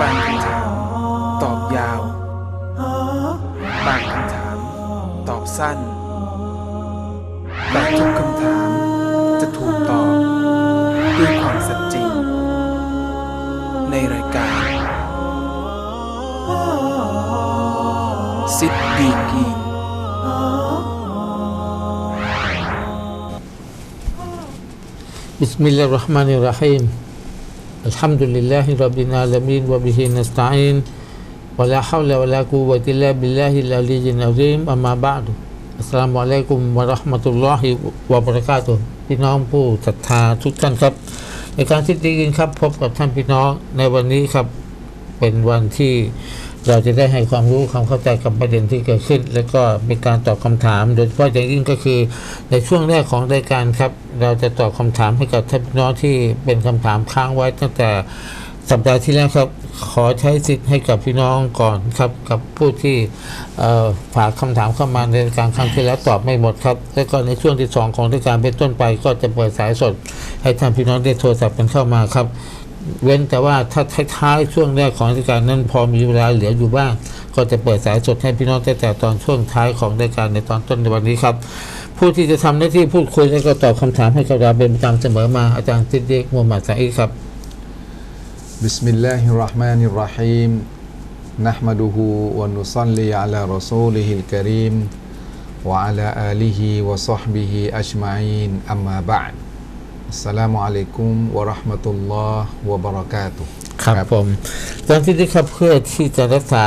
บางคำถาม ตอบยาว บางคำถาม ตอบสั้น แต่ทุกคำถามจะถูกตอบ ด้วยความสัตย์จริง ในรายการซิดดีกีบิสมิลลาห์ราะห์มานิรราะฮีม الحمد لله رب العالمين وبه نستعين ولا حول ولا قوة إلا بالله العلي العظيم أما بعد السلام عليكم ورحمة الله وبركاته พี่น้องผู้ศรัทธาทุกท่านครับ ในการที่ได้ยินครับพบกับท่านพี่น้องในวันนี้ครับ เป็นวันที่ เราจะได้ให้ความรู้ความเข้าใจกับประเด็นที่เกิดขึ้น แล้วก็มีการตอบคำถาม โดยเฉพาะอย่างยิ่งก็คือในช่วงแรกของรายการครับ เราจะตอบคำถามให้กับท่านพี่น้องที่เป็นคำถามค้างไว้ตั้งแต่สัปดาห์ที่แล้วครับขอใช้สิทธิ์ให้กับพี่น้องก่อนครับ กับผู้ที่ฝากคำถามเข้ามาในการครั้งที่แล้วตอบไม่หมดครับ แล้วก็ในช่วงที่สองของรายการเป็นต้นไป ก็จะเปิดสายสด ให้ท่านพี่น้องได้โทรศัพท์กันเข้ามาครับ เว้นแต่ว่าถ้าท้ายๆช่วงแรกของรายการนั้นพอมีเวลาเหลืออยู่บ้าง ก็จะเปิดสายสดให้พี่น้องได้แต่ตอนช่วงท้ายของรายการในตอนต้นในวันนี้ครับ ผู้ที่จะทำหน้าที่พูดคุยและก็ตอบคำถามให้กับเราเป็นประจำเสมอมาอาจารย์ติดเด็กมูฮัมหมัดซาอีครับ بسم الله الرحمن الرحيم نحمده ونصلي على رسوله الكريم وعلى آله وصحبه أجمعين أما بعد สลามุอะลัยกุมวะราะห์มะตุลลอฮ์วะบะเราะกาตุครับผมตอนที่ได้ครับเพื่อที่จะรักษา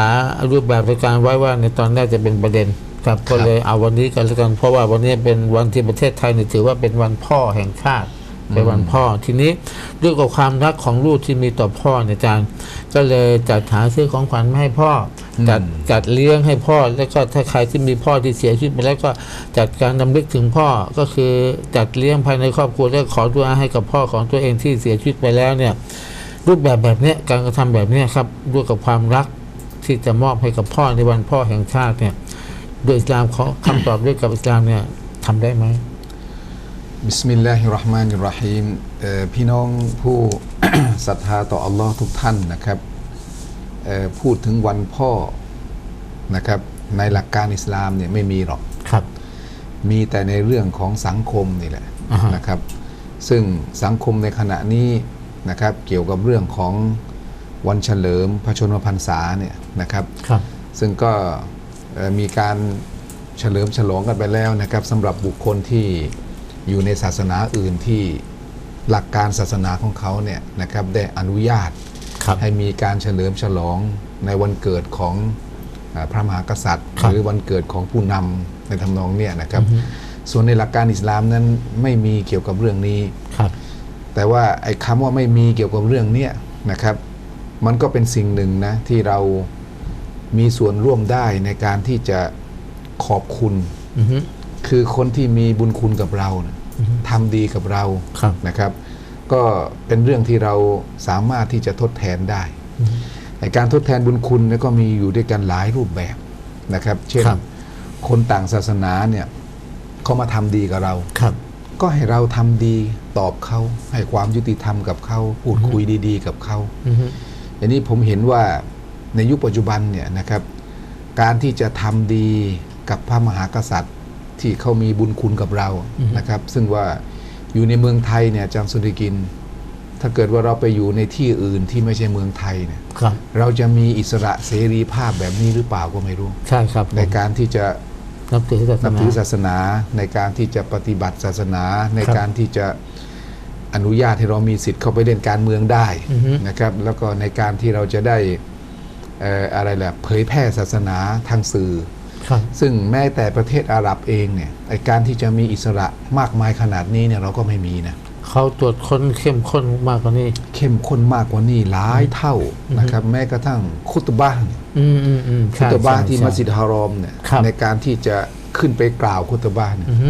รูปแบบรายการไว้ว่าในตอนแรกจะเป็นประเด็นครับก็เลยเอาวันนี้กันแล้วกันเพราะว่าวันนี้เป็นวันที่ประเทศไทยนี่ยถือว่าเป็นวันพ่อแห่งชาติ เป็นวันพ่อทีนี้ด้วยกับความรักของลูกที่มีต่อพ่อเนี่ยอาจารย์ ก็เลยจัดหาซื้อของขวัญมาให้พ่ออจัดจัดเลี้ยงให้พ่อ แล้วก็ถ้าใครที่มีพ่อที่เสียชีวิตไปแล้วก็จัดการนำลึกถึงพ่อก็คือจัดเลี้ยงภายในครอบครัวแล้วขอดุอาให้กับพ่อของตัวเองที่เสียชีวิตไปแล้วเนี่ยรูปแบบแบบเนี้ยการกระทำแบบเนี้ยครับด้วยกับความรักที่จะมอบให้กับพ่อในวันพ่อแห่งชาติเนี่ยโดยอิสลามเขาคำตอบด้วยกับอิสลามเนี่ยทำได้ไหม บิสมิลลาฮิรเราะห์มานิรเราะฮีมเอ่อพี่น้องผู้ศรัทธาต่ออัลลอฮ์ทุกท่านนะครับเอ่อพูดถึงวันพ่อนะครับในหลักการอิสลามเนี่ยไม่มีหรอกครับ มีแต่ในเรื่องของสังคมนี่แหละอ่าฮะนะครับ ซึ่งสังคมในขณะนี้นะครับ เกี่ยวกับเรื่องของวันเฉลิมพระชนมพรรษาเนี่ยนะครับครับซึ่งก็เอ่อมีการเฉลิมฉลองกันไปแล้วนะครับสำหรับบุคคลที่ อยู่ในศาสนาอื่นที่หลักการศาสนาของเขาเนี่ยนะครับได้อนุญาตครับให้มีการเฉลิมฉลองในวันเกิดของเอ่อพระมหากษัตริย์ครับหรือวันเกิดของผู้นำในทำนองเนี่ยนะครับ ส่วนในหลักการอิสลามนั้นไม่มีเกี่ยวกับเรื่องนี้ครับแต่ว่าไอ้คำว่าไม่มีเกี่ยวกับเรื่องเนี้ยนะครับ มันก็เป็นสิ่งหนึ่งนะที่เรามีส่วนร่วมได้ในการที่จะขอบคุณอือฮึ คือคนที่มีบุญคุณกับเรานะอือฮึทำดีกับเราครับนะครับ ก็เป็นเรื่องที่เราสามารถที่จะทดแทนได้ในการทดแทนบุญคุณเนี่ยก็มีอยู่ด้วยกันหลายรูปแบบนะครับ เช่นครับคนต่างศาสนาเนี่ยเขามาทำดีกับเราครับ ก็ให้เราทำดีตอบเขาให้ความยุติธรรมกับเขาพูดคุยดี ๆ กับเขาอือฮึอันนี้ผมเห็นว่าในยุคปัจจุบันเนี่ยนะครับ การที่จะทำดีกับพระมหากษัตริย์ ที่เขามีบุญคุณกับเรานะครับ ซึ่งว่าอยู่ในเมืองไทยเนี่ยอาจารย์สุริกิน ถ้าเกิดว่าเราไปอยู่ในที่อื่นที่ไม่ใช่เมืองไทยเนี่ยครับเราจะมีอิสระเสรีภาพแบบนี้หรือเปล่าก็ไม่รู้ใช่ครับผมในการที่จะนับถือศาสนับนาถือศาสนาในการที่จะปฏิบัติศาสนา ในครับการที่จะอนุญาตให้เรามีสิทธิ์เข้าไปเล่นการเมืองได้อือฮึนะครับ แล้วก็ในการที่เราจะได้เอ่ออะไรแหละเผยแพร่ศาสนาทางสื่อครับ ซึ่งแม้แต่ประเทศอาหรับเองเนี่ยไอการที่จะมีอิสระมากมายขนาดนี้เนี่ยเราก็ไม่มีนะเขาตรวจค้นเข้มข้นมากกว่านี้ เข้มข้นมากกว่านี้หลายเท่านะครับ แม้กระทั่งคุตบะห์เนี่ยอืมอืมอืมคุใช่ตบะห์ใช่ที่ใช่มัสยิดฮารอมเนี่ยครับในการที่จะขึ้นไปกล่าวคุตบะห์เนี่ยอือฮึ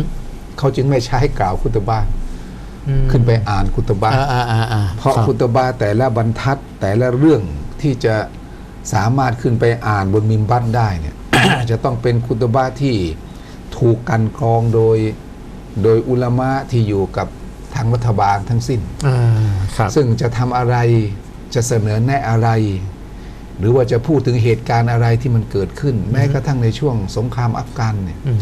เขาจึงไม่ใช้กล่าวคุตบะห์อืมขึ้นไปอ่านคุตบะห์อ่าอ่าอ่าอ่าเพราะครับคุตบะห์แต่ละบรรทัดแต่ละเรื่องที่จะสามารถขึ้นไปอ่านบนมิมบัตได้เนี่ย จะต้องเป็นคุตบะห์ที่ถูกกลันกรองโดยโดยอุลามะที่อยู่กับทางรัฐบาลทั้งสิ้นอ่าครับซึ่งจะทำอะไรจะเสนอแนะอะไร หรือว่าจะพูดถึงเหตุการณ์อะไรที่มันเกิดขึ้น แม้กระทั่งในช่วงสงครามอัฟกันเนี่ยอืม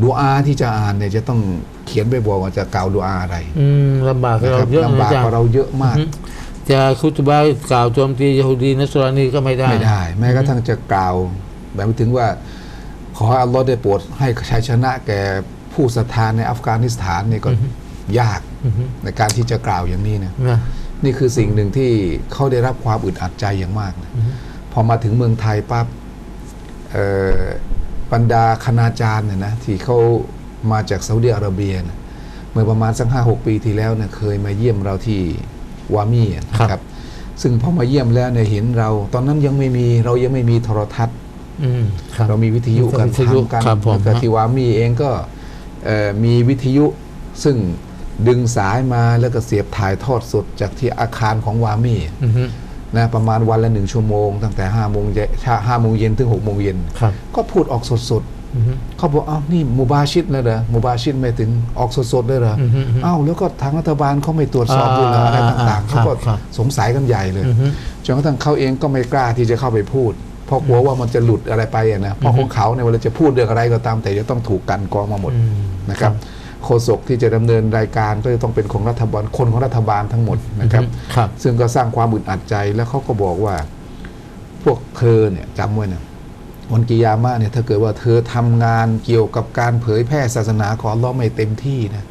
ดูอาที่จะอ่านเนี่ยจะต้องเขียนไปบอกว่าจะกล่าวดูอาอะไรอืมลำบากกับนะเราครับเยอะนะลำบากอาจารกว่าย์เราเยอะมากอืมจะคุตบายกล่าวโจมตียะฮูดีนัสรานีก็ไม่ได้ ไม่ได้ แม้กระทั่งจะกล่าว แบบถึงว่า ขอให้อัลลอฮ์ได้โปรดให้ชัยชนะแก่ผู้ศรัทธาในอัฟกานิสถานนี่ก็ยากอือฮึในการที่จะกล่าวอย่างนี้นะนะนี่คือสิ่งหนึ่งที่เขาได้รับความอึดอัดใจอย่างมากนะอือฮึพอมาถึงเมืองไทยปั๊บเอ่อบรรดาคณาจารย์เนี่ยนะที่เขามาจากซาอุดิอาระเบียนะเมื่อประมาณสักห้าหกปีที่แล้วเนี่ยเคยมาเยี่ยมเราที่วามีอะนะครับ ซึ่งพอมาเยี่ยมแล้วเนี่ยเห็นเรา ตอนนั้นยังไม่มีเรายังไม่มีโทรทัศน์อืม ครับเรามีวิทยุกันวิทยุทำกันครับผมแล้วก็ที่วามีเองก็เอ่อมีวิทยุซึ่งดึงสายมาแล้วก็เสียบถ่ายทอดสดจากที่อาคารของวามีอือฮึนะประมาณวันละหนึ่งชั่วโมง ตั้งแต่ห้าโมงเย็นห้าโมงเย็นถึงหกโมงเย็นครับก็พูดออกสดอือฮึๆเขาบอกอ้าวนี่มูบาชิดเลยเหรอมูบาชิดไม่ถึงออกสดๆเลยเหรออือฮึอือฮึอ้าวแล้วก็ทางรัฐบาลเขาไม่ตรวจสอบด้วยเหรออะไรอ่าต่างๆครัเขาบก็ครับสงสัยกันใหญ่เลยอือฮึจนกระทั่งเขาเองก็ไม่กล้าที่จะเข้าไปพูด เพราะกลัวว่ามันจะหลุดอะไรไปอะนะเพราะของเขาเนี่ยเวลาจะพูดเรื่องอะไรก็ตาม แต่จะต้องถูกกลันกรองมาหมดอืมนะครับโฆษกที่จะดำเนินรายการก็จะต้องเป็นของรัฐบาลคนของรัฐบาลทั้งหมดนะครับครับซึ่งก็สร้างความอึดอัดใจแล้วเขาก็บอกว่า พวกเธอเนี่ยจำไว้นะวันกิยามะเนี่ยถ้าเกิดว่าเธอทำงานเกี่ยวกับการเผยแพร่ศาสนาของอัลลอฮ์ไม่เต็มที่นะ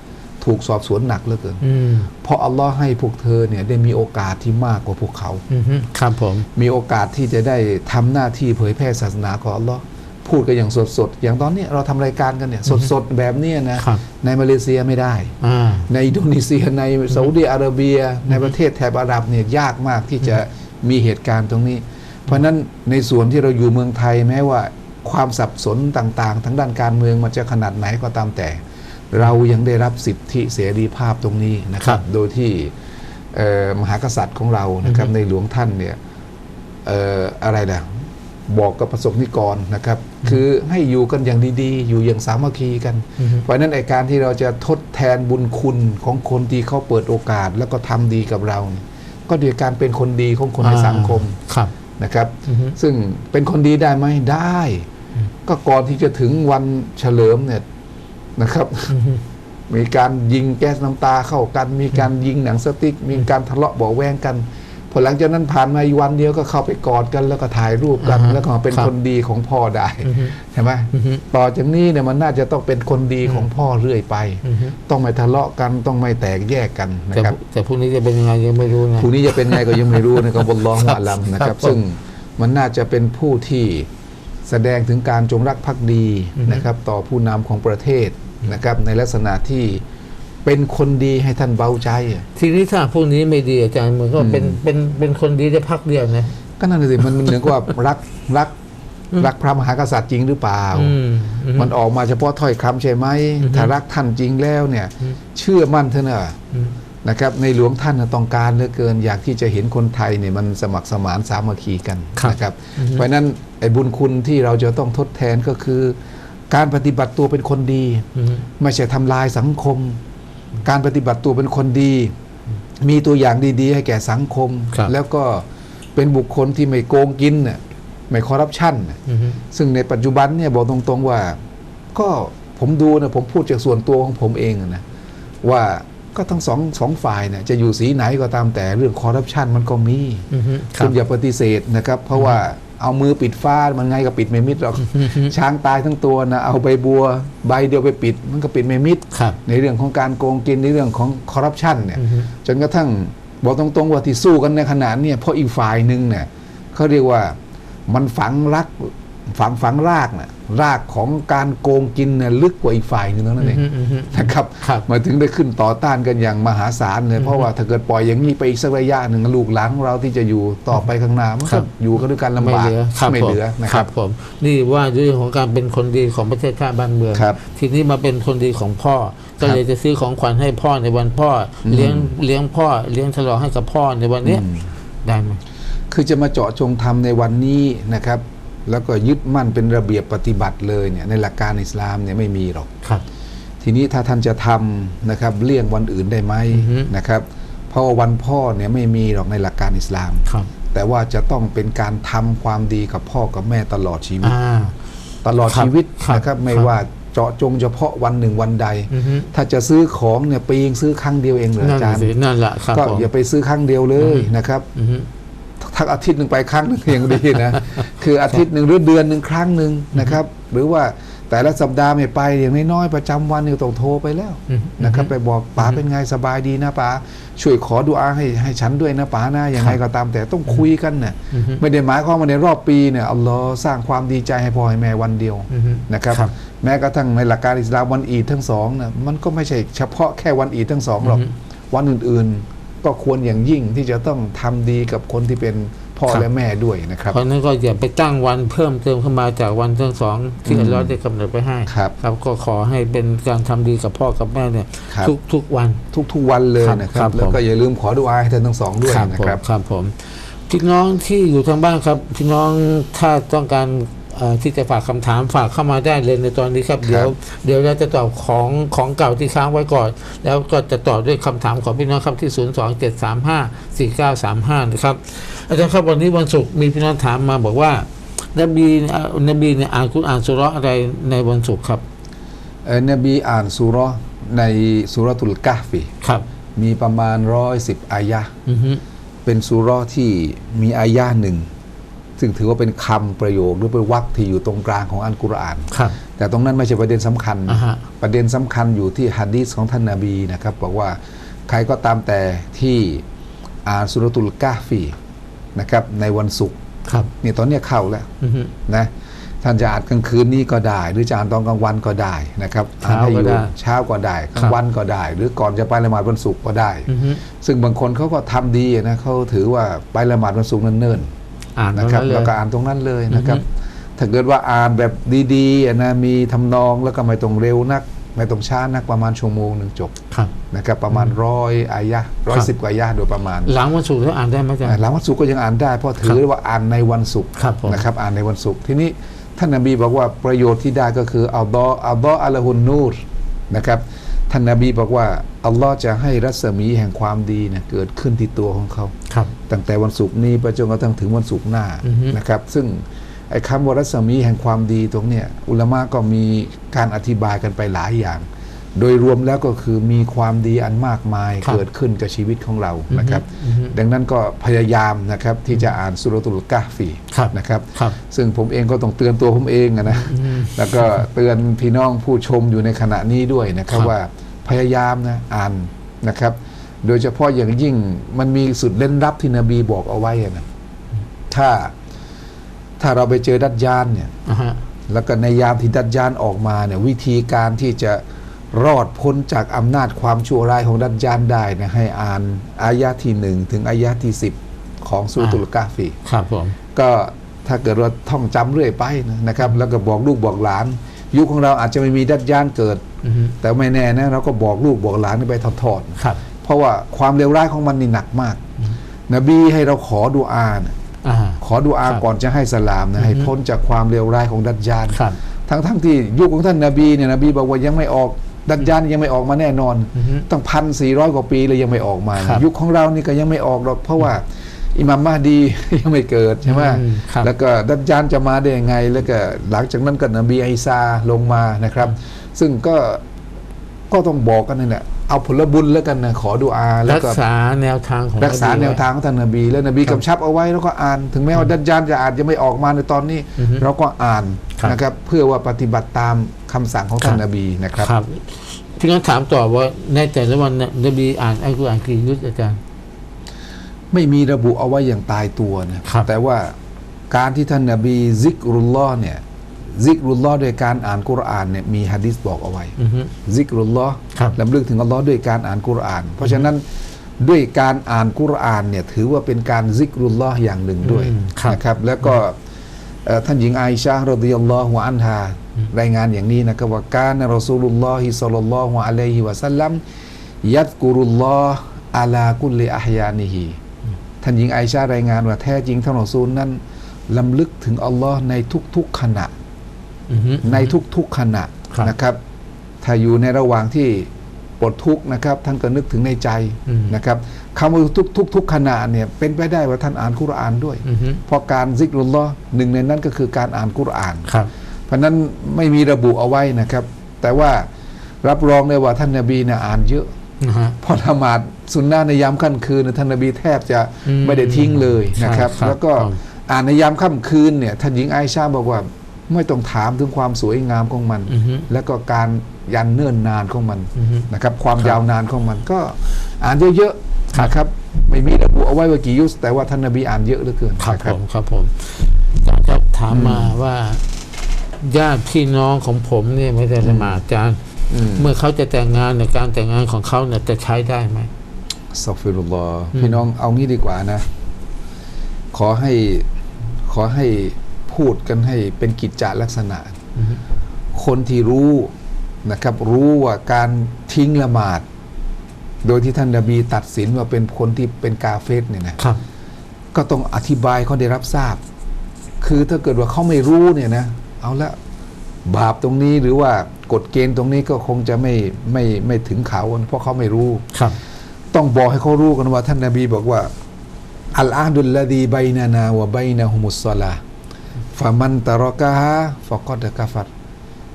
ถูกสอบสวนหนักเหลือเกินอืมเพราะอัลลอฮ์ให้พวกเธอเนี่ยได้มีโอกาสที่มากกว่าพวกเขาอือฮึครับผมมีโอกาสที่จะได้ทำหน้าที่เผยแพร่ศาสนาของอัลลอฮ์พูดกันอย่างสดๆอย่างตอนนี้เราทำรายการกันเนี่ยสดๆแบบเนี้ยนะครับในมาเลเซียไม่ได้อ่าในอินโดนีเซียในซาอุดิอาระเบีย ในประเทศแถบอาหรับเนี่ยยากมากที่จะมีเหตุการณ์ตรงนี้ เพราะฉะนั้นในส่วนที่เราอยู่เมืองไทยแม้ว่าความสับสนต่างๆทั้งด้านการเมืองมันจะขนาดไหนก็ตามแต่ เรายังได้รับสิทธิเสรีภาพตรงนี้นะคครัรับบโดยที่เอ่อมหากษัตริย์ของเรานะครับในหลวงท่านเนี่ยเอ่ออะไรนะบอกกับประสบนิกรนะครับ คือให้อยู่กันอย่างดีๆ อยู่อย่างสามัคคีกันอือฮึเพราะฉะนั้นไอการที่เราจะทดแทนบุญคุณของคนที่เขาเปิดโอกาสแล้วก็ทำดีกับเราเนี่ยก็ด้วยการเป็นคนดีของคนในสังคมครับนะครับอือฮึซึ่งเป็นคนดีได้ไหมได้ ก็ก่อนที่จะถึงวันเฉลิมเนี่ย นะครับอือฮึมีการยิงแก๊สน้ำตาเข้ากัน มีการยิงหนังสติ๊ก มีการทะเลาะเบาะแวงกันพอหลังจากนั้นผ่านมาอีกวันเดียวก็เข้าไปกอดกันแล้วก็ถ่ายรูปกันอ่าฮะแล้วก็มาเป็นครับคนดีของพ่อได้อือฮึใช่ไหมอือฮึต่อจากนี้เนี่ยมันน่าจะต้องเป็นคนดีของพ่อเรื่อยไปอือฮึต้องไม่ทะเลาะกันต้องไม่แตกแยกกันนะแต่ครับแต่พรุ่งนี้จะเป็นยังไงยังไม่รู้นะผู้นี้จะเป็นไงก็ยังไม่รู้นะครับบนล้อฮวาลัมนะคครัรับบผมซึ่งมันน่าจะเป็นผู้ที่ แสดงถึงการจงรักภักดีอือฮึนะครับต่อผู้นำของประเทศนะครับในลักษณะที่เป็นคนดีให้ท่านเบาใจอะทีนี้ถ้าพวกนี้ไม่ดีอาจารย์เหมือนก็เป็นอืมเป็นเป็นคนดีได้พักเดียวนะก็นั่นนะสิมันมันเหมือนกับว่ารักรักรักพระมหากษัตริย์จริงหรือเปล่าอืมอืมมันออกมาเฉพาะถ้อยคำใช่ไหมอือฮึถ้ารักท่านจริงแล้วเนี่ยอืมเชื่อมั่นเถอะนะอืม นะครับในหลวงท่านน่ะต้องการเหลือเกิน อยากที่จะเห็นคนไทยเนี่ยมันสมัครสมานสามัคคีกันครับนะครับอือฮึเพราะฉะนั้นไอ้บุญคุณที่เราจะต้องทดแทนก็คือ การปฏิบัติตัวเป็นคนดีอืมไม่ใช่ทำลายสังคม การปฏิบัติตัวเป็นคนดี มีตัวอย่างดี ๆ ให้แก่สังคมครับแล้วก็เป็นบุคคลที่ไม่โกงกินน่ะไม่คอร์รัปชันน่ะอืมซึ่งในปัจจุบันเนี่ยบอกตรงๆว่า ก็ผมดูนะผมพูดจากส่วนตัวของผมเองอะนะว่า ก็ทั้งสองสองฝ่ายเนี่ยจะอยู่สีไหนก็ตามแต่เรื่องคอร์รัปชันมันก็มีอืมคคุรับณอย่าปฏิเสธนะครับ เพราะว่าเอามือปิดฟ้ามันไงก็ปิดไม่มิดหรอกอืมช้างตายทั้งตัวนะเอาใบบัว ใบเดียวไปปิด มันก็ปิดไม่มิดครับในเรื่องของการโกงกินในเรื่องของคอร์รัปชันเนี่ยอืมจนกระทั่งบอกตรงๆว่าที่สู้กันในขณะเนี่ยเพราะอีกฝ่ายหนึ่งเนี่ยเขาเรียกว่ามันฝังรักฝังฝังรากน่ะ รากของการโกงกินเนี่ยลึกกว่าอีกฝ่ายหนึ่งนั่นเองอืมอืมอืมนะครับครับมาถึงได้ขึ้นต่อต้านกันอย่างมหาศาลเลยเพราะว่าถ้าเกิดปล่อยอย่างนี้ไปอีกสักระยะหนึ่งลูกหลานของเราที่จะอยู่ต่อไปข้างหน้ามันครัก็บอยู่กันด้วยกันลำไม่บากเหลือครับไม่ผมเหลือนะคครัรับบผมนี่ว่าเรื่องของการเป็นคนดีของประเทศชาติบ้านเมืองครับทีนี้มาเป็นคนดีของพ่อก็เลยจะซื้อของขวัญให้พ่อในวันพ่ออมเลี้ยงเลี้ยงพ่อ เลี้ยงฉลองให้กับพ่อในวันเนี้ยอืมได้ไหมคือจะมาเจาะจงทำในวันนี้นะครับ แล้วก็ยึดมั่นเป็นระเบียบปฏิบัติเลยเนี่ยในหลักการอิสลามเนี่ยไม่มีหรอกครับ ทีนี้ถ้าท่านจะทำนะครับเลี่ยงวันอื่นได้ไหมอือฮึนะครับเพราะว่าวันพ่อเนี่ยไม่มีหรอกในหลักการอิสลามครับ แต่ว่าจะต้องเป็นการทำความดีกับพ่อกับแม่ตลอดชีวิตอ่าตลอดครับชีวิตครับนะครับไม่ครับว่าเจาะจงเฉพาะวันหนึ่งวันใดอือฮึถ้าจะซื้อของเนี่ยปีงซื้อครั้งเดียวเองเหรอนั่นอาจารย์สินั่นแหละครับก็ผมอย่าไปซื้อครั้งเดียวเลยนะครับอือฮึทักอาทิตย์หนึ่งไปครั้งหนึ่งยังดีนะ คืออาทิตย์หนึ่งหรือเดือนหนึ่งครั้งหนึ่งนะครับ หรือว่าแต่ละสัปดาห์ไม่ไปอย่างน้อยๆประจำวันนี่ต้องโทรไปแล้วอืมนะครับ ไปบอกป๋าเป็นไงสบายดีนะป๋าช่วยขอดูอาให้ให้ฉันด้วยนะป๋านะยังไงก็ตามแต่ต้องคุยกันเนี่ยอือฮึไม่ได้หมายความว่าในรอบปีเนี่ยอัลลอฮ์สร้างความดีใจให้พ่อให้แม่วันเดียวอือฮึนะครับครับ แม้กระทั่งในหลักการอิสลามวันอีดทั้งสองนะมันก็ไม่ใช่เฉพาะแค่วันอีดทั้งสองหรอกอือฮึวันอื่นๆ ก็ควรอย่างยิ่งที่จะต้องทำดีกับคนที่เป็น พ่อครับและแม่ด้วยนะครับเพราะฉะนั้นก็อย่าไปตั้งวันเพิ่มเติมเข้ามาจากวันทั้งสองที่อืมอัลเลอฮ์ได้กำหนดไปให้ครับครับก็ขอให้เป็นการทำดีกับพ่อกับแม่เนี่ยครับทุกทุกวันทุกๆวันเลยครับนะคครัรับบแล้วก็ผมอย่าลืมขอดูอาให้ท่านทั้งสองด้วยครับนะผมครับครับผมพี่น้องที่อยู่ทางบ้านครับพี่น้องถ้าต้องการเอ่อ ที่จะฝากคำถามฝากเข้ามาได้เลยในตอนนี้ครับ เดี๋ยวเดี๋ยวเราจะตอบของของเก่าที่ค้างไว้ก่อน แล้วก็จะตอบด้วยคำถามของพี่น้องครับที่ 0 2 7 3 5 4 9 3 5 นะครับ อาจารย์ครับวันนี้วันศุกร์มีพี่น้องถามมาบอกว่านบีเอ่อนบีเนี่ยอ่านคุรอานสุเราะห์อะไรในวันศุกร์ครับเอ่อนบีอ่านสุเราะห์ในสุเราะตุลกะฮฟีครับ มีประมาณร้อยสิบอายะห์อือฮึเป็นสุเราะห์ที่มีอายะห์หนึ่ง ซึ่งถือว่าเป็นคำประโยคหรือเป็นวรรคที่อยู่ตรงกลางของอัลกุรอานครับแต่ตรงนั้นไม่ใช่ประเด็นสำคัญอ่าฮะประเด็นสำคัญอยู่ที่ฮะดีษของท่านนาบีนะครับบอกว่าใครก็ตามแต่ที่อ่านสุรตุลกะฮฟีนะครับในวันศุกร์ครับนี่ตอนเนี้ยเข้าแล้วอือฮึนะท่านจะอ่านกลางคืนนี้ก็ได้ หรือจะอ่านตอนกลางวันก็ได้นะครับอ่านให้อเช้าก็ยู่ได้เช้าก็ได้กลาครังบวันก็ได้ หรือก่อนจะไปละหมาดวันศุกร์ก็ได้อือฮึซึ่งบางคนเขาก็ทำดีนะเขาถือว่าไปละหมาดวันศุกร์เนิ่นๆ อ่านตรนะงครันั้บนเลแล้วยก็อ่านตรงนั้นเลยนะครับอือฮึถ้าเกิดว่าอ่านแบบดีๆอะนะมีทำนองแล้วก็ไม่ต้องเร็วนัก ไม่ต้องช้านักประมาณชั่วโมงหนึ่งจบครับนะครับประมาณร้อยอายะร้อยสิบกว่าอายะโดยประมาณ หลังวันศุกร์แล้วอ่านได้ไหมอาจารย์หลังวันศุกร์ก็ยังอ่านได้เพราะถือว่าอ่านในวันศุกร์ครับผมนะครับอ่านในวันศุกร์ทีนี้ท่านนบีบอกว่าประโยชน์ที่ได้ก็คืออัลลอฮ์อัลลอฮ์อัลฮุนนูรนะครับท่านนบีบอกว่า อัลลอฮ์จะให้รัศมีแห่งความดีเนี่ยเกิดขึ้นที่ตัวของเขาครับตั้งแต่วันศุกร์นี้ไปจนกระทั่งถึงวันศุกร์หน้าอือฮึนะครับ ซึ่งไอ้คำว่ารัศมีแห่งความดีตรงเนี้ยอุลามะก็มีการอธิบายกันไปหลายอย่าง โดยรวมแล้วก็คือมีความดีอันมากมายครับเกิดขึ้นกับชีวิตของเรานะครับอือฮึดังนั้นก็พยายามนะครับที่จะอ่านสุรตุลกะฮฟีครับนะครับครับซึ่งผมเองก็ต้องเตือนตัวผมเองอะนะอืมแล้วก็เตือนพี่น้องผู้ชมอยู่ในขณะนี้ด้วยนะครับครับว่า พยายามนะอ่านนะครับ โดยเฉพาะอย่างยิ่งมันมีสุดเล่นลับที่นบีบอกเอาไว้อะนะถ้าถ้าเราไปเจอดัดยานเนี่ยอ่าฮะแล้วก็ในยามที่ดัดยานออกมาเนี่ยวิธีการที่จะรอดพ้นจากอำนาจความชั่วร้ายของดัดยานได้เนะให้อ่านอายะที่หนึ่งถึงอายะที่สิบของสุรตุลกะฮฟีครับผมก็ถ้าเกิดว่าท่องจำเรื่อยไปนะครับ แล้วก็บอกลูกบอกหลาน ยุคของเราอาจจะไม่มีดัดยานเกิดอือฮึแต่ไม่แน่นะเราก็บอกลูกบอกหลานไปทอดครับๆเพราะว่าความเลวร้ายของมันนี่หนักมาก นบีให้เราขอดูอานะอ่าขอดูอาครับก่อนจะให้สลามนะให้พ้นจากความเลวร้ายของดัจญานครับทั้งทั้งที่ยุคของท่านนบีเนี่ยนบีบอกว่ายังไม่ออกดัจญานยังไม่ออกมาแน่นอนอือฮึตั้งพันสี่ร้อยกว่าปีเลยยังไม่ออกมาครับยุคของเรานี่ก็ยังไม่ออกหรอกเพราะว่า อิหมัมมาฮ์ดียังไม่เกิดใช่ไหมอืมครับแล้วก็ดัจญานจะมาได้ยังไง แล้วก็หลังจากนั้นก็นบีอิสาลงมานะครับ ซึ่งก็ก็ต้องบอกกันนั่นแหละเอาผลบุญแล้วกันนะขอดูอาแล้วรักก็ษาแนวทางของรักษาแนวทางของท่านนบี แล้วนบีกำชับเอาไว้แล้วก็อ่าน ถึงแม้ว่าดัจญานจะอาจจะไม่ออกมาในตอนนี้อือฮึเราก็อ่านครับนะครับเพื่อว่าปฏิบัติตามคำสั่งของท่านนบีนะครับครับพี่น้องถามต่อว่าในแต่ละวันเนี่ยนบีอ่านอัลกุรอานกี่ยุทธอาจารย์ ไม่มีระบุเอาไว้อย่างตายตัวนะครับแต่ว่าการที่ท่านนบีซิกรุลลอฮ์เนี่ยซิกรุลลอฮ์โดยการอ่านกุรอานเนี่ยมีฮะดิษบอกเอาไว้อือฮึซิกรุลลอฮ์ครับลำลึกถึงอัลลอฮ์ด้วยการอ่านกุรอาน เพราะฉะนั้นด้วยการอ่านกุรอานเนี่ยถือว่าเป็นการซิกรุลลอฮ์อย่างหนึ่งด้วยอืมครับนะครับแล้วก็เอ่อท่านหญิงไอชาฮ์รดิยัลลอฮุอันฮารายงานอย่างนี้นะครับว่าการนรอซูลุลลอฮิศ็อลลัลลอฮุอะลัยฮิวะสัลลัมยัดกุรุลลอฮ์อาลากุลลิอะฮยานิฮิ ท่านหญิงไอชารายงานว่าแท้จริงท่านรอซูลนั้นลำลึกถึงอัลลอฮ์ในทุกๆขณะอือฮึในทุกๆขณะครับนะครับ ถ้าอยู่ในระหว่างที่ปลดทุกข์นะครับ ท่านก็นึกถึงในใจอืมนะครับคำว่าทุกทุกทุกขณะเนี่ยเป็นไปได้ว่าท่านอ่านกุรอานด้วยอือฮึเพราะการซิกรุลลอฮ์หนึ่งในนั้นก็คือการอ่านกุรอานครับ เพราะฉะนั้นไม่มีระบุเอาไว้นะครับ แต่ว่ารับรองได้ว่าท่านนบีเนี่ยอ่านเยอะนะฮะ พอละหมาดสุนนะในยามค่ำคืนเนยท่านนบีแทบจะอืมไม่ได้ทิ้งเลยนะครับใช่ครับแล้วก็ครับอ่านในยามค่ำคืนเนี่ยท่านหญิงไอชาบอกว่าไม่ต้องถามถึงความสวยงามของมันอือฮึแล้วก็การยันเนิ่นนานของมันอือฮึนะครับ ความครับยาวนานของมันก็อ่านเยอะครับๆนะครับ ไม่มีระบุเอาไว้ว่ากี่ยุสแต่ว่าท่านนบีอ่านเยอะเหลือเกินครับนะผมครับผมอาจารย์ครับถามมาว่าญาติพี่น้องของผมเนี่ยไม่ได้ละหมาดอาจารย์อืม เมื่อเขาจะแต่งงานในยการแต่งงานของเขาเนี่ยจะใช้ได้ไหมสัฟฟิรุลลอฮ์อืมพี่น้องเอางี้ดีกว่านะ ขอให้ขอให้พูดกันให้เป็นกิจจลักษณะอือฮึคนที่รู้นะครับ รู้ว่าการทิ้งละหมาด โดยที่ท่านนบีตัดสินว่าเป็นคนที่เป็นกาเฟสเนี่ยนะครับ ก็ต้องอธิบายเขาได้รับทราบ คือถ้าเกิดว่าเขาไม่รู้เนี่ยนะ เอาละ บาปตรงนี้หรือว่ากฎเกณฑ์ตรงนี้ก็คงจะไม่ไม่ไม่ถึงเขาเพราะเขาไม่รู้ครับ ต้องบอกให้เขารู้กันว่า ท่านนาบีบอกว่าอัลอาดุลลดีไบนานาวะไบนะฮุมุสซาลาฟามันตารอกะฮะฟะกอดกะฟัด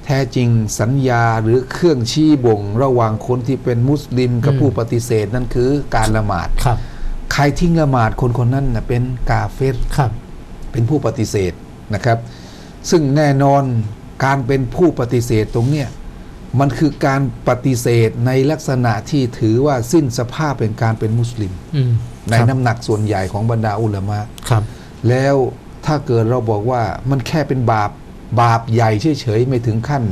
แท้จริงสัญญาหรือเครื่องชี้บ่ง ระหว่างคนที่เป็นมุสลิมกับอืมผู้ปฏิเสธนั่นคือการละหมาดครับ ใครทิ้งละหมาดคนคนนั้นนะเป็นกาเฟรครับ เป็นผู้ปฏิเสธนะครับ ซึ่งแน่นอน การเป็นผู้ปฏิเสธตรงเนี้ยมันคือการปฏิเสธในลักษณะที่ถือว่าสิ้นสภาพเป็นการเป็นมุสลิมอืมในครับน้ำหนักส่วนใหญ่ของบรรดาอุลามะครับ แล้วถ้าเกิดเราบอกว่ามันแค่เป็นบาปบาปใหญ่เฉยๆไม่ถึงขั้น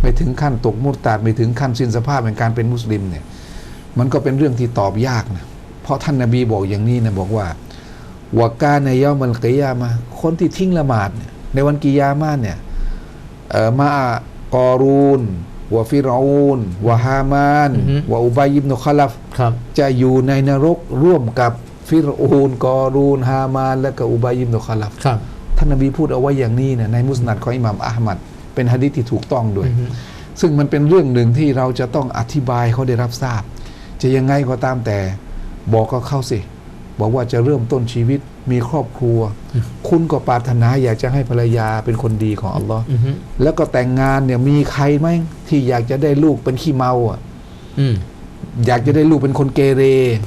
ไม่ถึงขั้นตกมุตตาดไม่ถึงขั้นสิ้นสภาพเป็นการเป็นมุสลิมเนี่ย มันก็เป็นเรื่องที่ตอบยากนะเพราะท่านนาบีบอกอย่างนี้นะบอกว่าวาการในย่อมันกิยามาคนที่ทิ้งละหมาดเนี่ยในวันกิยามาเนี่ยเอ่อ มากอรูนวะฟิรออูนวะฮามานอือฮึวะอุบัยยิบนุคลัฟครับจะอยู่ในนรกร่วมกับฟิรอูนกอรูนฮามาน และก็อุบัยยิบนุคลัฟครับท่านนบีพูดเอาไว้อย่างนี้นะในมุสนัดของอิหม่ามอัลมัดเป็นฮะดิษที่ถูกต้องด้วยอือฮึซึ่งมันเป็นเรื่องหนึ่งที่เราจะต้องอธิบายเขาได้รับทราบ จะยังไงก็ตามแต่บอกก็เข้าสิ บอกว่าจะเริ่มต้นชีวิต มีครอบครัว คุณก็ปรารถนาอยากจะให้ภรรยาเป็นคนดีของอัลลอฮ์อือฮึแล้วก็แต่งงานเนี่ยมีใครไหมที่อยากจะได้ลูกเป็นขี้เมาอะอืมอยากจะได้ลูกเป็นคนเกเร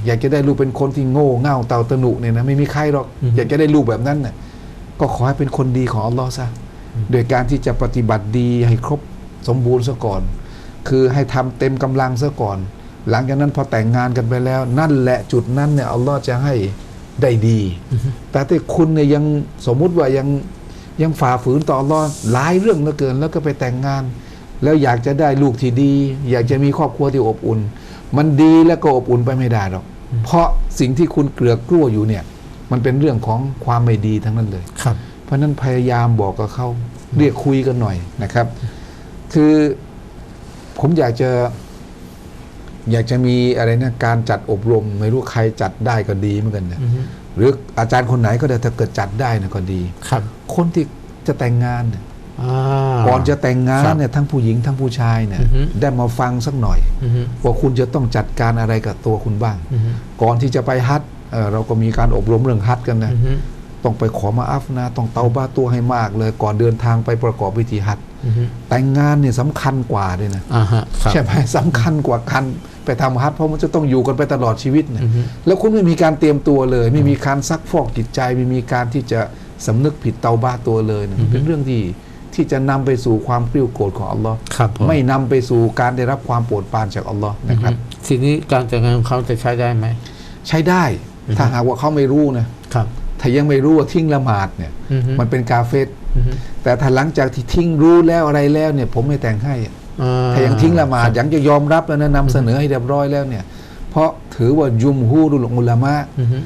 อยากจะได้ลูกเป็นคนที่โง่เง่าเต่าตะหนุเนี่ยนะไม่มีใครหรอกอืมอยากจะได้ลูกแบบนั้นน่ะก็ขอให้เป็นคนดีของอัลลอฮ์ซะโดยการที่จะปฏิบัติดีให้ครบสมบูรณ์ซะก่อน คือให้ทำเต็มกำลังซะก่อน หลังจากนั้นพอแต่งงานกันไปแล้ว นั่นแหละจุดนั้นเนี่ยอัลลอฮ์จะให้ ได้ดี แต่ถ้าคุณเนี่ยยังสมมุติว่ายังยังฝ่าฝืนต่ออัลลอฮ์หลายเรื่องเหลือเกิน แล้วก็ไปแต่งงาน แล้วอยากจะได้ลูกที่ดี อยากจะมีครอบครัวที่อบอุ่น มันดีแล้วก็อบอุ่นไปไม่ได้หรอก เพราะสิ่งที่คุณเกลือกกลัวอยู่เนี่ย มันเป็นเรื่องของความไม่ดีทั้งนั้นเลยครับ เพราะฉะนั้นพยายามบอกกับเขาเรียกคุยกันหน่อยนะครับ คือผมอยากจะ อยากจะมีอะไรนะการจัดอบรม ไม่รู้ใครจัดได้ก็ดีเหมือนกันนะอือฮึหรืออาจารย์คนไหนก็ได้ถ้าเกิดจัดได้นะก็ดีครับ คนที่จะแต่งงานเนี่ยอ่าก่อนจะแต่งงาครันบเนี่ยทั้งผู้หญิงทั้งผู้ชายเนี่ยอือฮึได้มาฟังสักหน่อยอือฮึว่าคุณจะต้องจัดการอะไรกับตัวคุณบ้างอือฮึก่อนที่จะไปฮัทเอ่อเราก็มีการอบรมเรื่องฮัทกันนะอือฮึต้องไปขอมาอัฟนะต้องเตาบ้าตัวให้มากเลย ก่อนเดินทางไปประกอบพิธีฮัทอือฮึแต่งงานเนี่ยสำคัญกว่าด้วยนะอ่าฮะครับใช่ไหมสำคัญกว่าการ ไปทำฮัทเพราะมันจะต้องอยู่กันไปตลอดชีวิตเนี่ยอือฮึแล้วคุณไม่มีการเตรียมตัวเลย ไม่มีการซักฟอกจิตใจ ไม่มีการที่จะสำนึกผิดเตาบ้าตัวเลยนะมันเป็นเรื่องที่ที่จะนำไปสู่ความกริ้วโกรธของอัลลอฮ์ครับผมไม่นำไปสู่การได้รับความโปรดปรานจากอัลลอฮ์อือนะคฮึรับทีนี้การแต่งงานของเขาจะใช้ได้ไหมใช้ได้อือฮึถ้าหากว่าเขาไม่รู้นะครับถ้ายังไม่รู้ว่าทิ้งละหมาดเนี่ยอือฮึมันเป็นกาเฟสอือฮึแต่ถ้าหลังจากที่ทิ้งรู้แล้วอะไรแล้วเนี่ย ผมไม่แต่งให้อ่ ถ้ายังทิ้งละหมาดครับยังจะยอมรับแล้วนะนำเสนอให้เรียบร้อยแล้วเนี่ย เพราะถือว่ายุมฮูรุลอุลามะอือฮึ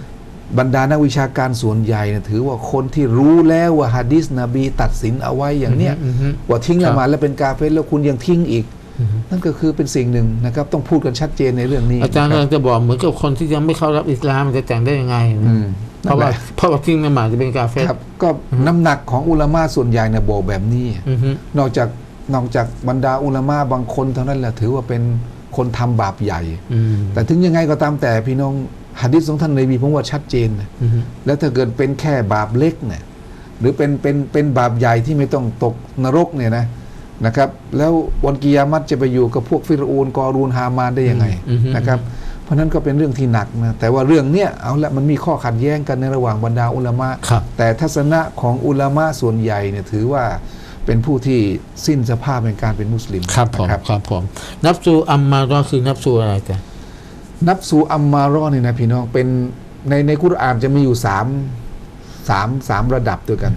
บรรดานักวิชาการส่วนใหญ่เนี่ยถือว่าคนที่รู้แล้วว่าฮะดิษนบีตัดสินเอาไว้อย่างเนี้ยอือฮึว่าทิ้งครัละบหมาดแล้วเป็นกาเฟสแล้วคุณยังทิ้งอีกอือฮึนั่นก็คือเป็นสิ่งหนึ่งนะครับ ต้องพูดกันชัดเจนในเรื่องนี้ อาจารย์นะคกำบลังจะบอกเหมือนกับคนที่ยังไม่เข้ารับอิสลามจะแต่งได้ยังไงอืมเพราะว่านั่นแหลเพราะว่าทิ้งละหมาดจะเป็นกาเฟสครับก็น้ำหนักของอุลามะส่วนใหญ่เนี่ยบอกแบบนี้อือฮึนอกจาก นอกจากบรรดาอุลามะบางคนเท่านั้นแหละถือว่าเป็นคนทำบาปใหญ่อืมแต่ถึงยังไงก็ตามแต่พี่น้องหะดิษของท่านนบีผมว่าชัดเจนนะอืมแล้วถ้าเกิดเป็นแค่บาปเล็กเนี่ยหรือเป็นเป็นเป็นบาปใหญ่ที่ไม่ต้องตกนรกเนี่ยนะนะครับแล้ววันกิยามัตจะไปอยู่กับพวกฟิรอูนกอรูนฮามานได้ยังไงอืมนะครับเพราะนั้นก็เป็นเรื่องที่หนักนะแต่ว่าเรื่องเนี้ยเอาละมันมีข้อขัดแย้งกันในระหว่างบรรดาอุลามะครับแต่ทัศนะของอุลามะส่วนใหญ่เนี่ยถือว่า เป็นผู้ที่สิ้นสภาพในการเป็นมุสลิมครับผมนะครับครับผมนับสูอัมมารอคือนับสูอะไรกันนับสูอัมมารอนี่นะพี่น้องเป็นในในกุรอานจะมีอยู่สามสามสามระดับด้วยกัน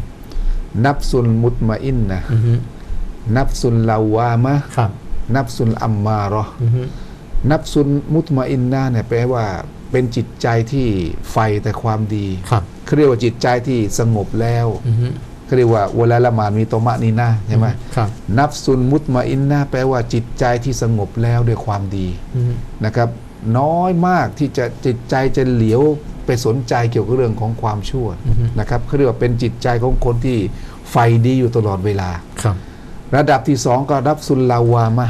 นับสุลมุตมาอินนะอืมนับสุลลาวามะครับนับสุลอัมมารออืมนับสุลมุตมาอินนะเนี่ยแปลว่าเป็นจิตใจที่ใฝ่แต่ความดีครับเขาเรียกว่าจิตใจที่สงบแล้วอืม เขาเรียกว่าเวลาละหมาดมีโตมะนีนะใช่ไหมครับนับสุลมุตมาอินนะแปลว่าจิตใจที่สงบแล้วด้วยความดีอืมนะครับ น้อยมากที่จะจิตใจจะเหลียวไปสนใจเกี่ยวกับเรื่องของความชั่วนะครับเขาเรียกว่าเป็นจิตใจของคนที่ใฝ่ดีอยู่ตลอดเวลาครับ ระดับที่สองก็นับสุลลาวามะ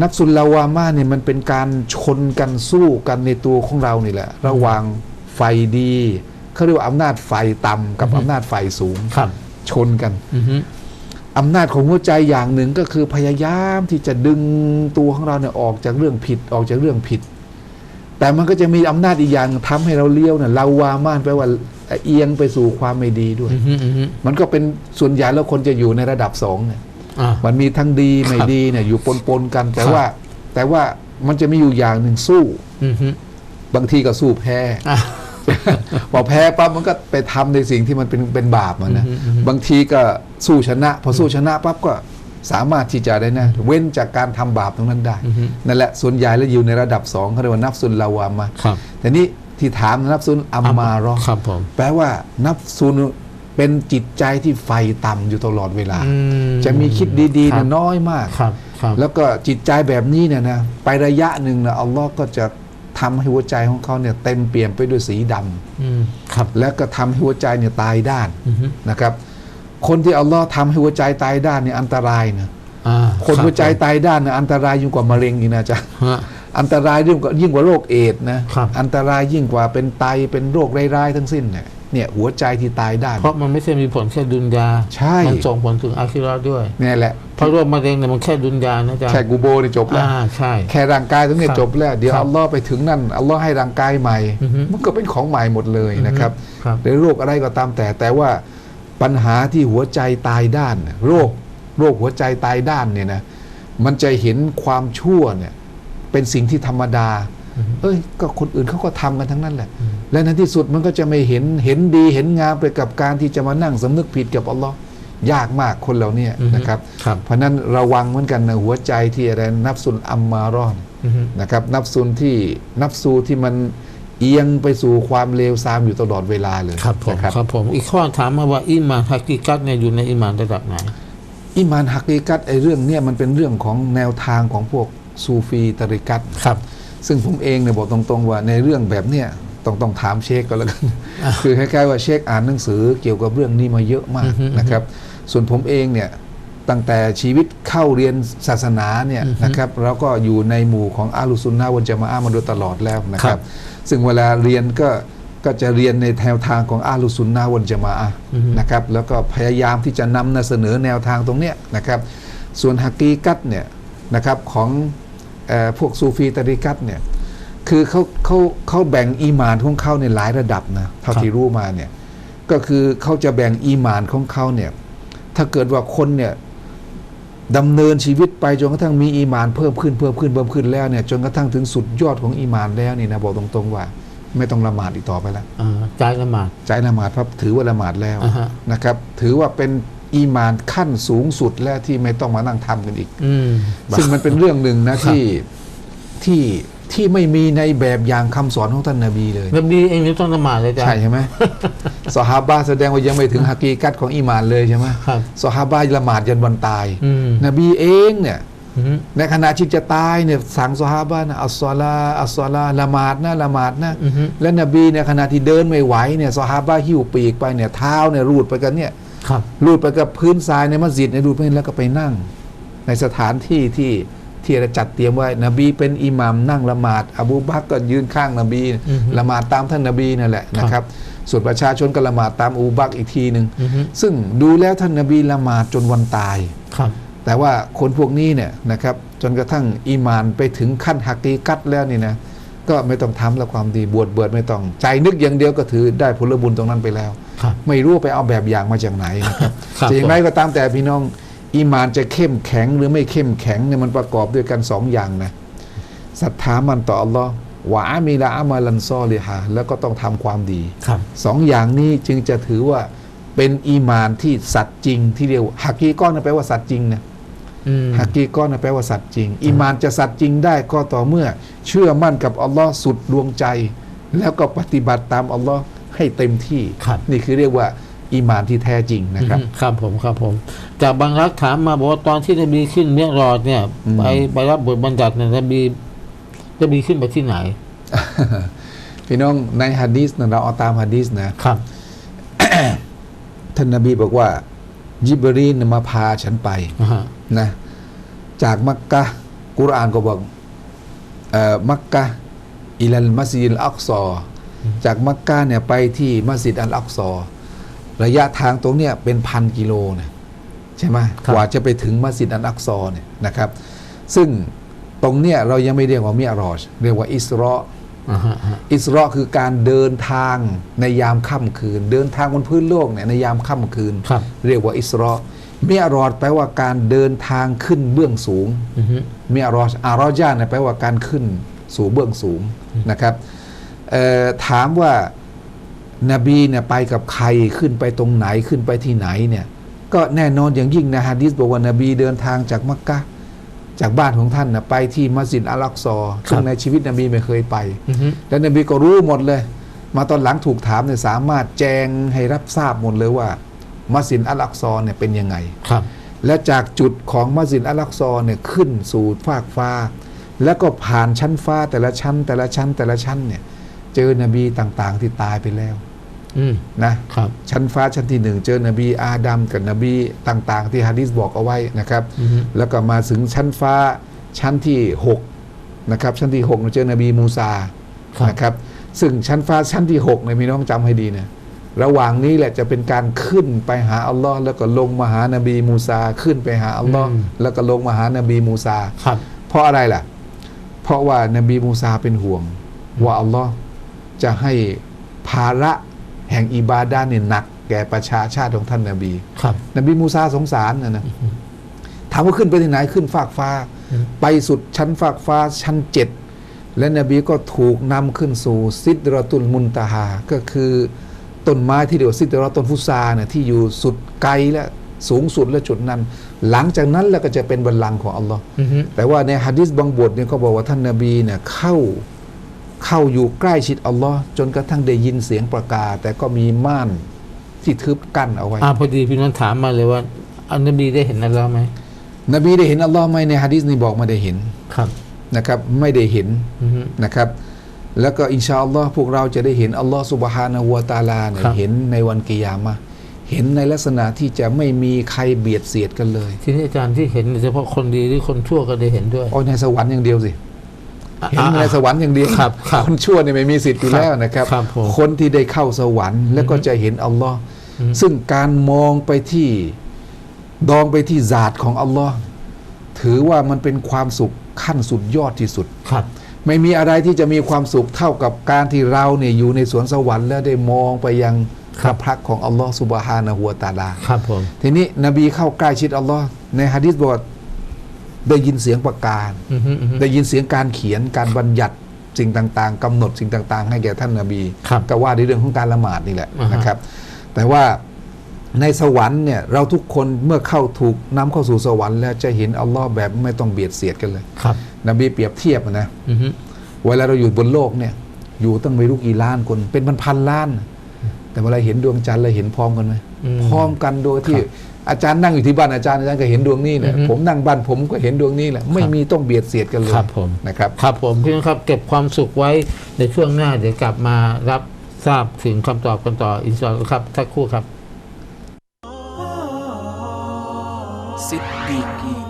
นับสุลลาวามะเนี่ยมันเป็นการชนกันสู้กันในตัวของเรานี่แหละ ระหว่างไฟดีเขาเรียกว่าอำนาจไฟต่ำกับอำนาจไฟสูงครับ ชนกันอืมอำนาจของหัวใจอย่างหนึ่งก็คือพยายามที่จะดึงตัวของเราเนี่ยออกจากเรื่องผิดออกจากเรื่องผิด แต่มันก็จะมีอำนาจอีกอย่างทำให้เราเลี้ยวเนี่ยเราวามานแปลว่าเอียงไปสู่ความไม่ดีด้วยอืมอืมมันก็เป็นส่วนใหญ่แล้วคนจะอยู่ในระดับสองเนี่ยอ่ามันมีทั้งดีไม่ดีเนี่ยอยู่ปนๆกัน แต่ครับว่า แต่ว่ามันจะมีอยู่อย่างหนึ่งสู้อืมบางทีก็สู้แพ้อ่า พอแพ้ปั๊บมันก็ไปทำในสิ่งที่มันเป็นเป็นบาปมันนะอืมอืมบางทีก็สู้ชนะ พอสู้ชนะปั๊บก็สามารถที่จะได้นะเว้นจากการทำบาปตรงนั้นได้อืมนั่นแหละส่วนใหญ่แล้วอยู่ในระดับสองเขาเรียกว่านับซุนลาวามะครับแต่นี่ที่ถามนับซุนอัมมารอครับผมแปลว่านับซุนเป็นจิตใจที่ไฟต่ำอยู่ตลอดเวลาอืมจะมีคิดดีๆครันะบน้อยมากครับครับแล้วก็จิตใจแบบนี้เนี่ยนะไประยะหนึ่งนะอัลลอฮ์ก็จะ ทำให้หัวใจของเขาเนี่ยเต็มเปี่ยมไปด้วยสีดำอืมครับแล้วก็ทำให้หัวใจเนี่ยตายด้านอืมนะครับ คนที่อัลลอฮ์ทำให้หัวใจตายด้านเนี่ยอันตรายนะอ่าคนหัวใจตายด้านเนี่ยอันตรายยิ่งกว่ามะเร็งอีกนะจ๊ะฮะอันตรายยิ่งกว่ายิ่งกว่าโรคเอดส์นะครับอันตรายยิ่งกว่าเป็นไตเป็นโรคร้ายๆทั้งสิ้นเนี่ยเนี่ยหัวใจที่ตายด้านเพราะมันไม่ใช่มีผลแค่ดุนยาใช่มันส่งผลถึงอาคิเราะห์ด้วยเนี่ยแหละ เพราะโรคมะเร็งเนี่ยมันแค่ดุนยานะจ๊ะแค่กูโบนี่จบแล้วอ่าใช่ แค่ร่างกายตรงนี้ครับจบแล้ว เดี๋ยวครับอัลลอฮ์ไปถึงนั่นอัลลอฮ์ให้ร่างกายใหม่ อือฮึมันก็เป็นของใหม่หมดเลยนะครับครับ หรือโรคอะไรก็ตามแต่แต่ว่าปัญหาที่หัวใจตายด้านเนี่ยโรคโรคหัวใจตายด้านเนี่ยนะมันจะเห็นความชั่วเนี่ยเป็นสิ่งที่ธรรมดา เอ้ยก็คนอื่นเขาก็ทำกันทั้งนั้นแหละ และในที่สุดมันก็จะไม่เห็นเห็นดีเห็นงามไปกับการที่จะมานั่งสำนึกผิดกับอัลลอฮ์ ยากมากคนเหล่านี้อือฮึนะครับครับ เพราะฉะนั้นระวังเหมือนกันนะหัวใจที่อะไรนับสุนอัมมารอนอืมนะครับ นับสุนที่นับสูที่มันเอียงไปสู่ความเลวทรามอยู่ตลอดเวลาเลยครับผมนะครับครับผมอีกข้อถามมาว่าอิมานฮักกิกัตเนี่ยอยู่ในอิมานระดับไหนอิมานฮักกีกัตไอ้เรื่องเนี้ยมันเป็นเรื่องของแนวทางของพวกซูฟีตริกัตครับ ซึ่งผมเองเนี่ยบอกตรงๆว่าในเรื่องแบบเนี้ยต้องต้องถามเชคก็แล้วกัน คือคล้ายๆว่าเชคอ่านหนังสือเกี่ยวกับเรื่องนี้มาเยอะมากอือฮึนะครับ ส่วนผมเองเนี่ยตั้งแต่ชีวิตเข้าเรียนศาสนาเนี่ยอือฮึนะครับเราก็อยู่ในหมู่ของอาลุซุนนะวันจะมาอามาโดยตลอดแล้วนะคครัรับบซึ่งเวลาเรียนก็ก็จะเรียนในแนวทางของอาลุซุนนะวันจะมาอะอือฮึนะครับแล้วก็พยายามที่จะนำเสนอแนวทางตรงเนี้ยนะครับ ส่วนฮักกีกัตเนี่ยนะครับของเออพวกซูฟีตาริกัตเนี่ยคือเขาเขาเขาแบ่งอีหมานของเขาในหลายระดับนะเท่าครับที่รู้มาเนี่ยก็คือเขาจะแบ่งอีหมานของเขาเนี่ย ถ้าเกิดว่าคนเนี่ยดำเนินชีวิตไปจนกระทั่งมีอีหมานเพิ่มขึ้นเพิ่มขึ้นเพิ่มขึ้นแล้วเนี่ยจนกระทั่งถึงสุดยอดของอีหมานแล้วนี่นะบอกตรงๆว่า ไม่ต้องละหมาดอีกต่อไปแล้วอ่าใจละหมาดใจละหมาดพับถือว่าละหมาดแล้วอ่าฮะนะครับ ถือว่าเป็นอีหมานขั้นสูงสุดแล้วที่ไม่ต้องมานั่งทำกันอีกอืมซึ่งมันเป็นเรื่องหนึ่งนะครับที่ที่ ที่ไม่มีในแบบอย่างคำสอนของท่านนาบีเลยนบีเองนี่ต้องละหมาดเลยจ้ะใช่ใช่ไหมสฮาบะแสดงว่ายังไม่ถึงฮากีกัตของอีหมานเลยใช่ไหมครับสฮาบะละหมาดยันวันตายอืมนบีเองเนี่ยอืมในขณะที่จะตายเนี่ยสั่งสฮาบะนะอัสซอลาอัสซอลาละหมาดนะละหมาดนะอือฮึและนบีเนี่ยขณะที่เดินไม่ไหวเนี่ยสฮาบะหิ้วปีกไปเนี่ยเท้าเนี่ยรูดไปกันเนี่ยครับรูดไปกับพื้นทรายในมัสยิดเนี่ยรูดไปแล้วก็ไปนั่ง ในสถานที่ที่ ที่เราจัดเตรียมไว้นบีเป็นอิหมัมนั่งละหมาด อบูบักรก็ยืนข้างนบีอือฮึละหมาดตามท่านนบีนั่นแหละนะครับ ส่วนประชาชนก็ละหมาดตามอบูบักรอีกทีหนึ่งอือฮึซึ่งดูแล้วท่านนบีละหมาดจนวันตายครับแต่ว่าคนพวกนี้เนี่ยนะครับจนกระทั่งอีหมานไปถึงขั้นฮักกีกัดแล้วนี่นะก็ไม่ต้องทำละความดีบวชเบิดไม่ต้อง ใจนึกอย่างเดียวก็ถือได้ผลบุญตรงนั้นไปแล้วครับไม่รู้ไปเอาแบบอย่างมาจากไหนนะครับครับจะอย่างไรก็ตามแต่พี่น้อง อีหมานจะเข้มแข็งหรือไม่เข้มแข็งเนี่ยมันประกอบด้วยกันสองอย่างนะศรัทธามันต่ออัลลอฮ์วะอามีละอามาลันซอลิฮะแล้วก็ต้องทำความดีครับสองอย่างนี้จึงจะถือว่าเป็นอีหมานที่สัตย์จริงที่เรียกว่าฮักกีก้อนนะแปลว่าสัตย์จริงนะอืมฮักกีก้อนนะแปลว่าสัตย์จริง อีหมานจะสัตย์จริงได้ก็ต่อเมื่อ เชื่อมั่นกับอัลลอฮ์สุดดวงใจ แล้วก็ปฏิบัติตามอัลลอฮ์ให้เต็มที่ครับนี่คือเรียกว่า อีหมานที่แท้จริงนะครับอืมครับผมครับผม จากบางรักถามมาบอกว่าตอนที่นบีขึ้นเมียรอดเนี่ยอืมไปไปรับบทบัญญัติเนี่ยนบีนบีขึ้นไปที่ไหน พี่น้องในฮะดีษนะเราเอาตามฮะดีษนะครับท่านนบีบอกว่า ยิบรีนมาพาฉันไปอ่าฮะนะ จากมักกะฮ์กุรอานก็บอกเอ่อมักกะฮ์อิลัลมัสยิดอักซออจากมักกะฮ์เนี่ยไปที่มัสยิดอัลอักซอ ระยะทางตรงเนี้ยเป็นพันกิโลนะใช่ไหมครับกว่าจะไปถึงมัสยิดอัลอักซอเนี่ยนะครับ ซึ่งตรงเนี้ยเรายังไม่เรียกว่ามิอรอชเรียกว่าอิสรออ่าฮะฮะอิสรอคือการเดินทางในยามค่ำคืน เดินทางบนพื้นโลกเนี่ยในยามค่ำคืนครับเรียกว่าอิสรอมิอรอดแปลว่าการเดินทางขึ้นเบื้องสูงอือฮึมิอรอจอารอจาเนี่ยแปลว่าการขึ้นสู่เบื้องสูงนะครับเอ่อถามว่า นบีเนี่ยไปกับใครขึ้นไปตรงไหนขึ้นไปที่ไหนเนี่ยก็แน่นอนอย่างยิ่งนะฮะดิษบอกว่านบีเดินทางจากมักกะฮ์จากบ้านของท่านนะไปที่มัสยิดอัลอักซอซึ่งในชีวิตนบีไม่เคยไปอือฮึแล้วนบีก็รู้หมดเลย มาตอนหลังถูกถามเนี่ยสามารถแจงให้รับทราบหมดเลยว่า มัสยิดอัลอักซอเนี่ยเป็นยังไงครับ และจากจุดของมัสยิดอัลลักซอเนี่ยขึ้นสู่ฟากฟ้า แล้วก็ผ่านชั้นฟ้าแต่ละชั้น แต่ละชั้นแต่ละชั้นเนี่ยเจอนบีต่างๆที่ตายไปแล้วอืม นะครับชั้นฟ้าชั้นที่หนึ่งเจอนบีอาดัมกับนบีต่าง ๆ ที่ฮะดิษบอกเอาไว้นะครับอือฮึแล้วก็มาถึงชั้นฟ้าชั้นที่หกนะครับชั้นที่หกเนี่ยเจอนบีมูซาครับนะครับซึ่งชั้นฟ้าชั้นที่หกเนี่ยมีน้องจำให้ดีนะระหว่างนี้แหละจะเป็นการขึ้นไปหาอัลลอฮ์แล้วก็ลงมาหานบีมูซาขึ้นไปหาอัลลอฮ์อืมแล้วก็ลงมาหานบีมูซาครับ เพราะอะไรล่ะ เพราะว่านบีมูซาเป็นห่วง ว่าอัลลอฮ์จะให้ภาระ แห่งอิบาดาเนี่ยหนักแก่ประชาชาติของท่านนบีครับนบีมูซาสงสารนะนะถามว่าขึ้นไปที่ไหนขึ้นฟากฟ้าอืมไปสุดชั้นฟากฟ้าชั้นเจ็ดและนบีก็ถูกนำขึ้นสู่ซิดรอตุลมุนตาฮาก็คือต้นไม้ที่เรียกว่าซิดรอต้นฟุซาเนี่ยที่อยู่สุดไกลและสูงสุดและจุดนั้น หลังจากนั้นแล้วก็จะเป็นบัลลังก์ของอัลลอฮ์อือฮึแต่ว่าในฮะดิษบางบทเนี่ยก็บอกว่าท่านนาบีเนี่ยเข้า เข้าอยู่ใกล้ชิดอัลลอฮ์จนกระทั่งได้ยินเสียงประกาศ แต่ก็มีม่านที่ทึบกั้นเอาไว้อ่าพอดีพี่น้องถามมาเลยว่าอันนบีได้เห็นอะไรไหมนบีได้เห็นอัลลอฮ์ไหมในฮะดิษนี้บอกไม่ได้เห็นครับนะครับ ไม่ได้เห็นอือฮึนะครับ แล้วก็อินชาอัลลอฮ์พวกเราจะได้เห็นอัลลอฮ์สุบฮานะฮูวะตะอาลาเนี่ยครับเห็นในวันกิยามะห์เห็นในลักษณะที่จะไม่มีใครเบียดเสียดกันเลย ทีนี้อาจารย์ที่เห็นเฉพาะคนดีหรือคนชั่วก็ได้เห็นด้วยโอ้ยในสวรรค์อย่างเดียวสิอะ เห็นในสวรรค์อย่างเดียวครับครับคนชั่วเนี่ยไม่มีสิทธิ์อยู่แล้วนะครับครับผมคนที่ได้เข้าสวรรค์ แล้วก็จะเห็นอัลลอฮ์อืมซึ่งการมองไปที่ดองไปที่ศาสตร์ของอัลลอฮ์ถือว่ามันเป็นความสุขขั้นสุดยอดที่สุดครับไม่มีอะไรที่จะมีความสุขเท่ากับการที่เราเนี่ยอยู่ในสวนสวรรค์แล้วได้มองไปยังพครัระบพักตร์ของอัลลอฮ์สุบฮานะฮูวะตะอาลาครับผมทีนี้นบีเข้าใกล้ชิดอัลลอฮ์ในฮะดิษบอกว่า ได้ยินเสียงประกาศอือฮึอือฮึได้ยินเสียงการเขียนการบัญญัติสิ่งต่างๆกำหนดสิ่งต่าง ๆ ให้แก่ท่านนาบีครับก็ว่าในเรื่องของการละหมาดนี่แหละอ่าฮะนะครับ แต่ว่าในสวรรค์เนี่ยเราทุกคนเมื่อเข้าถูกนำเข้าสู่สวรรค์แล้วจะเห็นอัลลอฮ์แบบไม่ต้องเบียดเสียดกันเลยครับนบีเปรียบเทียบนะอือฮึเวลาเราอยู่บนโลกเนี่ย อยู่ตั้งไม่รู้กี่ล้านคนเป็นพันๆล้าน แต่เวลาเห็นดวงจันทร์เราเห็นพร้อมกันไหมอืมพร้อมกันโดยที่ครับ อาจารย์นั่งอยู่ที่บ้านอาจารย์อาจารย์ก็เห็นดวงนี้แหละอือฮึผมนั่งบ้านผมก็เห็นดวงนี้แหละไม่ครับมีต้องเบียดเสียดกันเลยครับผมนะครับครับผมพี่น้องครับเก็บความสุขไว้ในช่วงหน้าเดี๋ยวกลับมารับทราบถึงคำตอบกันต่ออินชาอัลลอฮ์ครับทักครู่ครับซิดดีกีน